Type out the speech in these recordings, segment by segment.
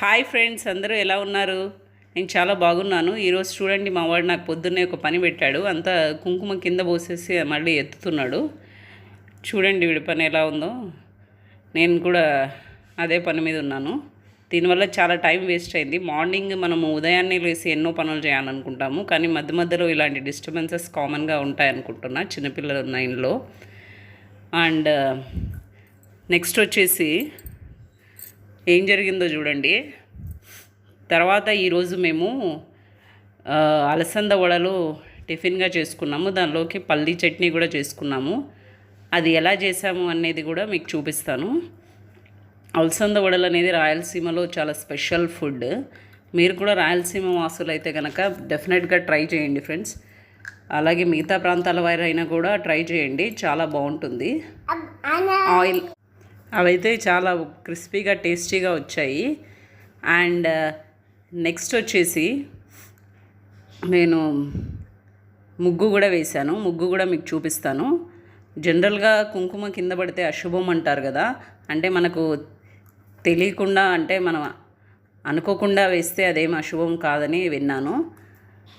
Hi friends అందరూ ఎలా ఉన్నారు? నేను చాలా బాగున్నాను. ఈరోజు చూడండి మా వాడు నాకు పొద్దున్నే ఒక పని పెట్టాడు. అంతా కుంకుమ కింద పోసేసి మళ్ళీ ఎత్తుతున్నాడు. చూడండి వీడి పని ఎలా ఉందో. నేను కూడా అదే పని మీద ఉన్నాను. దీనివల్ల చాలా టైం వేస్ట్ అయింది. మార్నింగ్ మనము ఉదయాన్నే లేసి ఎన్నో పనులు చేయాలనుకుంటాము. కానీ మధ్య మధ్యలో ఇలాంటి డిస్టర్బెన్సెస్ కామన్గా ఉంటాయనుకుంటున్నా చిన్నపిల్లలు ఉన్న ఇంట్లో అండ్ నెక్స్ట్ వచ్చేసి ఏం జరిగిందో చూడండి. తర్వాత ఈరోజు మేము అలసంద వడలు టిఫిన్గా చేసుకున్నాము. దానిలోకి పల్లీ చట్నీ కూడా చేసుకున్నాము. అది ఎలా చేసాము అనేది కూడా మీకు చూపిస్తాను. అలసంద వడలు అనేది రాయలసీమలో చాలా స్పెషల్ ఫుడ్. మీరు కూడా రాయలసీమ వాసులు అయితే కనుక డెఫినెట్గా ట్రై చేయండి ఫ్రెండ్స్. అలాగే మిగతా ప్రాంతాల వారైనా కూడా ట్రై చేయండి. చాలా బాగుంటుంది. ఆయిల్ అవైతే చాలా క్రిస్పీగా టేస్టీగా వచ్చాయి. అండ్ నెక్స్ట్ వచ్చేసి నేను ముగ్గు కూడా వేశాను. ముగ్గు కూడా మీకు చూపిస్తాను. జనరల్గా కుంకుమ కింద పడితే అశుభం అంటారు కదా. అంటే మనకు తెలియకుండా అంటే మనం అనుకోకుండా వేస్తే అదేం అశుభం కాదని విన్నాను.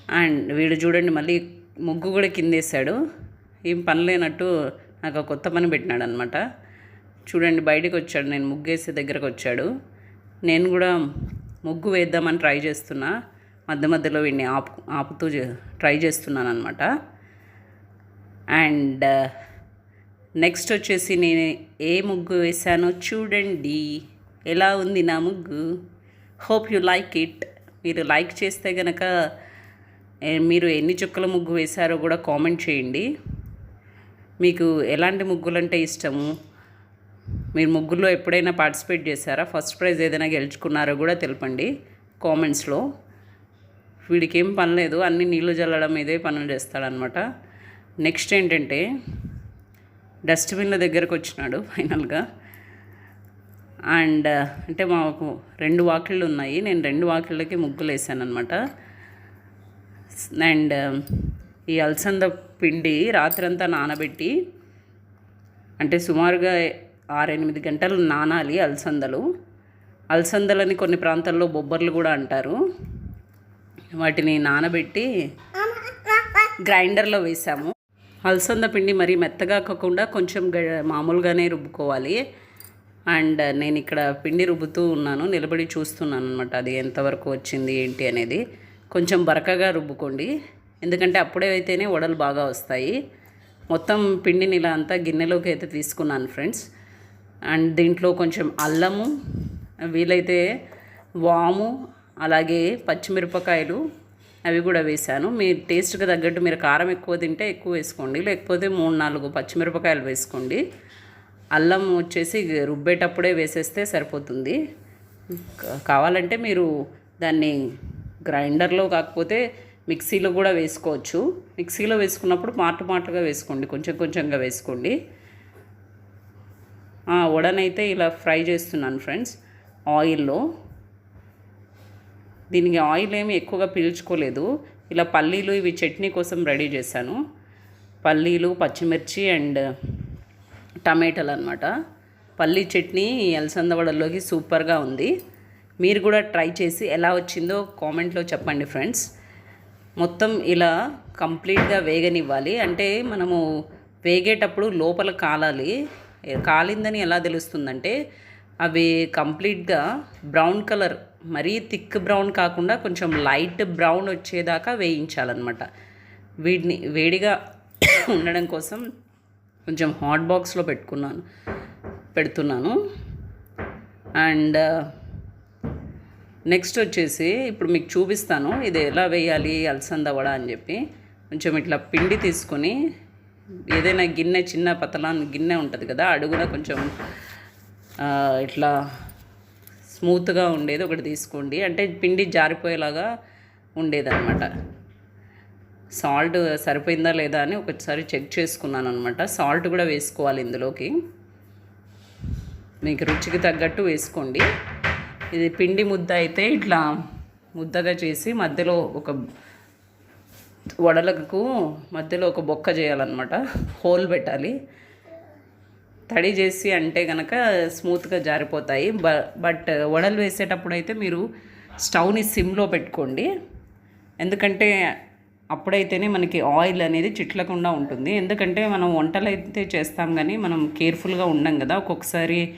అండ్ వీడు చూడండి మళ్ళీ ముగ్గు కూడా కిందేశాడు. ఏం పని లేనట్టు నాకు కొత్త పని పెట్టినాడు అనమాట చూడండి బయటికి వచ్చాడు నేను ముగ్గేసే దగ్గరకు వచ్చాడు నేను కూడా ముగ్గు వేద్దామని ట్రై చేస్తున్నా. మధ్య మధ్యలో వీడిని ఆపు ఆపుతూ ట్రై చేస్తున్నాను అనమాట అండ్ నెక్స్ట్ వచ్చేసి నేను ఏ ముగ్గు వేసానో చూడండి. ఎలా ఉంది నా ముగ్గు? Hope you like it. మీరు లైక్ చేస్తే కనుక మీరు ఎన్ని చుక్కల ముగ్గు వేశారో కూడా కామెంట్ చేయండి. మీకు ఎలాంటి ముగ్గులంటే ఇష్టము? మీరు ముగ్గురులో ఎప్పుడైనా పార్టిసిపేట్ చేశారా? ఫస్ట్ ప్రైజ్ ఏదైనా గెలుచుకున్నారో కూడా తెలపండి కామెంట్స్లో. వీడికి ఏం పని లేదు అన్ని నీళ్ళు చల్లడం ఇదే పనులు చేస్తాడనమాట నెక్స్ట్ ఏంటంటే డస్ట్బిన్ల దగ్గరకు వచ్చినాడు ఫైనల్గా. అండ్ అంటే మాకు రెండు వాకిళ్ళు ఉన్నాయి నేను రెండు వాకిళ్ళకి ముగ్గులు వేసాను అనమాట అండ్ ఈ అలసంద పిండి రాత్రంతా నానబెట్టి అంటే సుమారుగా ఆరెనిమిది గంటలు నానాలి అలసందలు. అలసందలని కొన్ని ప్రాంతాల్లో బొబ్బర్లు కూడా అంటారు. వాటిని నానబెట్టి గ్రైండర్లో వేసాము. అలసంద పిండి మరీ మెత్తగా కాకుండా కొంచెం గ- మామూలుగానే రుబ్బుకోవాలి. అండ్ నేను ఇక్కడ పిండి రుబ్బుతూ ఉన్నాను. నిలబడి చూస్తున్నాను అనమాట అది ఎంతవరకు వచ్చింది ఏంటి అనేది. కొంచెం బరకగా రుబ్బుకోండి. ఎందుకంటే అప్పుడే అయితేనే వడలు బాగా వస్తాయి. మొత్తం పిండిని ఇలా అంతా గిన్నెలోకి అయితే తీసుకున్నాను ఫ్రెండ్స్. అండ్ దీంట్లో కొంచెం అల్లము వీలైతే వాము అలాగే పచ్చిమిరపకాయలు అవి కూడా వేశాను. మీ టేస్ట్కి తగ్గట్టు మీరు కారం ఎక్కువ తింటే ఎక్కువ వేసుకోండి. లేకపోతే మూడు నాలుగు పచ్చిమిరపకాయలు వేసుకోండి. అల్లం వచ్చేసి రుబ్బేటప్పుడే వేసేస్తే సరిపోతుంది. కావాలంటే మీరు దాన్ని గ్రైండర్లో కాకపోతే మిక్సీలో కూడా వేసుకోవచ్చు. మిక్సీలో వేసుకున్నప్పుడు మాటు మాటుగా వేసుకోండి. కొంచెం కొంచెంగా వేసుకోండి. వడనైతే ఇలా ఫ్రై చేస్తున్నాను ఫ్రెండ్స్ ఆయిల్లో. దీనికి ఆయిల్ ఏమి ఎక్కువగా పీల్చుకోలేదు. ఇలా పల్లీలు ఇవి చట్నీ కోసం రెడీ చేశాను. పల్లీలు పచ్చిమిర్చి అండ్ టమాటాలు అనమాట పల్లీ చట్నీ ఈ అలసంద వడల్లోకి సూపర్గా ఉంది. మీరు కూడా ట్రై చేసి ఎలా వచ్చిందో కామెంట్లో చెప్పండి ఫ్రెండ్స్. మొత్తం ఇలా కంప్లీట్గా వేగనివ్వాలి. అంటే మనము వేగేటప్పుడు లోపల కాలాలి. కాలిందని ఎలా తెలుస్తుందంటే అవి కంప్లీట్గా బ్రౌన్ కలర్ మరీ థిక్ బ్రౌన్ కాకుండా కొంచెం లైట్ బ్రౌన్ వచ్చేదాకా వేయించాలన్నమాట. వీటిని వేడిగా ఉండడం కోసం కొంచెం హాట్ బాక్స్లో పెట్టుకున్నాను పెడుతున్నాను. అండ్ నెక్స్ట్ వచ్చేసి ఇప్పుడు మీకు చూపిస్తాను ఇది ఎలా వేయాలి అలసంద వడ అని చెప్పి. కొంచెం ఇట్లా పిండి తీసుకొని ఏదైనా గిన్నె చిన్న పతలాన్ గిన్నె ఉంటుంది కదా అడుగున కొంచెం ఇట్లా స్మూత్గా ఉండేది ఒకటి తీసుకోండి. అంటే పిండి జారిపోయేలాగా ఉండేదన్నమాట. సాల్ట్ సరిపోయిందా లేదా అని ఒకసారి చెక్ చేసుకున్నాను అనమాట సాల్ట్ కూడా వేసుకోవాలి ఇందులోకి. మీకు రుచికి తగ్గట్టు వేసుకోండి. ఇది పిండి ముద్ద అయితే ఇట్లా ముద్దగా చేసి మధ్యలో ఒక వడలకు మధ్యలో ఒక బొక్క చేయాలన్నమాట. హోల్ పెట్టాలి. తడి చేసి అంటే కనుక స్మూత్గా జారిపోతాయి. బ బట్ వడలు వేసేటప్పుడు అయితే మీరు స్టవ్ని సిమ్లో పెట్టుకోండి. ఎందుకంటే అప్పుడైతేనే మనకి ఆయిల్ అనేది చిట్లకుండా ఉంటుంది. ఎందుకంటే మనం వంటలు అయితే చేస్తాం కానీ మనం కేర్ఫుల్గా ఉండం కదా. ఒక్కొక్కసారి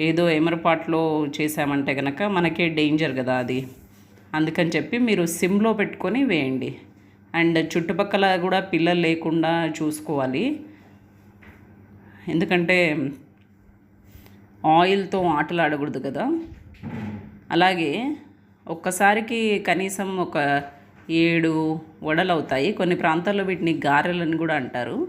ఏదో ఎమరపాట్లో చేసామంటే కనుక మనకే డేంజర్ కదా అది. అందుకని చెప్పి మీరు సిమ్లో పెట్టుకొని వేయండి. అండ్ చుట్టుపక్కల కూడా పిల్లలు లేకుండా చూసుకోవాలి. ఎందుకంటే ఆయిల్తో ఆటలు ఆడకూడదు కదా. అలాగే ఒక్కసారికి కనీసం ఒక ఏడు వడలు అవుతాయి. కొన్ని ప్రాంతాల్లో వీటిని గారెలని కూడా అంటారు.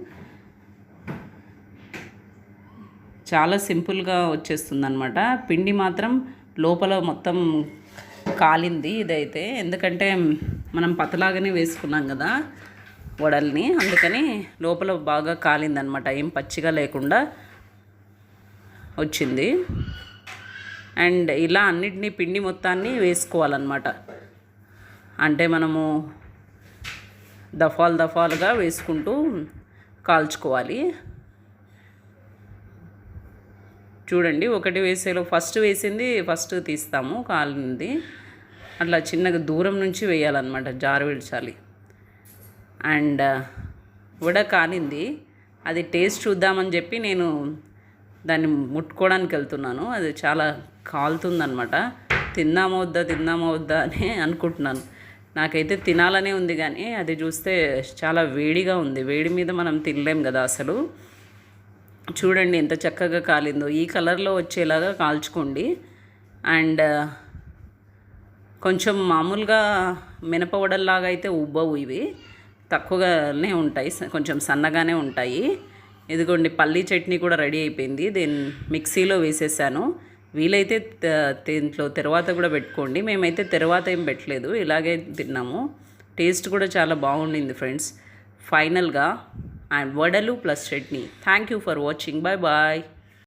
చాలా సింపుల్గా వచ్చేస్తుంది అనమాట పిండి మాత్రం లోపల మొత్తం కాలింది ఇదైతే. ఎందుకంటే మనం పతలాగానే వేసుకున్నాం కదా వడల్ని. అందుకని లోపల బాగా కాలిందనమాట. ఏం పచ్చిగా లేకుండా వచ్చింది. అండ్ ఇలా అన్నిటినీ పిండి మొత్తాన్ని వేసుకోవాలన్నమాట. అంటే మనము దఫాలు దఫాలుగా వేసుకుంటూ కాల్చుకోవాలి. చూడండి ఒకటి వేసేలో ఫస్ట్ వేసింది ఫస్ట్ తీస్తాము కాలింది. అట్లా చిన్నగా దూరం నుంచి వేయాలన్నమాట జారు విడిచాలి అండ్ వడ కానింది. అది టేస్ట్ చూద్దామని చెప్పి నేను దాన్ని ముట్టుకోవడానికి వెళ్తున్నాను. అది చాలా కాలుతుందనమాట తిందామో వద్దా తిందామో వద్దా అని అనుకుంటున్నాను. నాకైతే తినాలనే ఉంది కానీ అది చూస్తే చాలా వేడిగా ఉంది. వేడి మీద మనం తినలేం కదా అసలు. చూడండి ఎంత చక్కగా కాలిందో. ఈ కలర్లో వచ్చేలాగా కాల్చుకోండి. అండ్ కొంచెం మామూలుగా మినపవడల్లాగా అయితే ఉబ్బవు ఇవి. తక్కువగానే ఉంటాయి స- కొంచెం సన్నగానే ఉంటాయి. ఇదిగోండి పల్లీ చట్నీ కూడా రెడీ అయిపోయింది. దీన్ని మిక్సీలో వేసేసాను. వీలైతే దీంట్లో తర్వాత కూడా పెట్టుకోండి. మేమైతే తర్వాత ఏం పెట్టలేదు ఇలాగే తిన్నాము. టేస్ట్ కూడా చాలా బాగుండింది ఫ్రెండ్స్. ఫైనల్గా అండ్ వడలు plus chutney. Thank you for watching. Bye bye.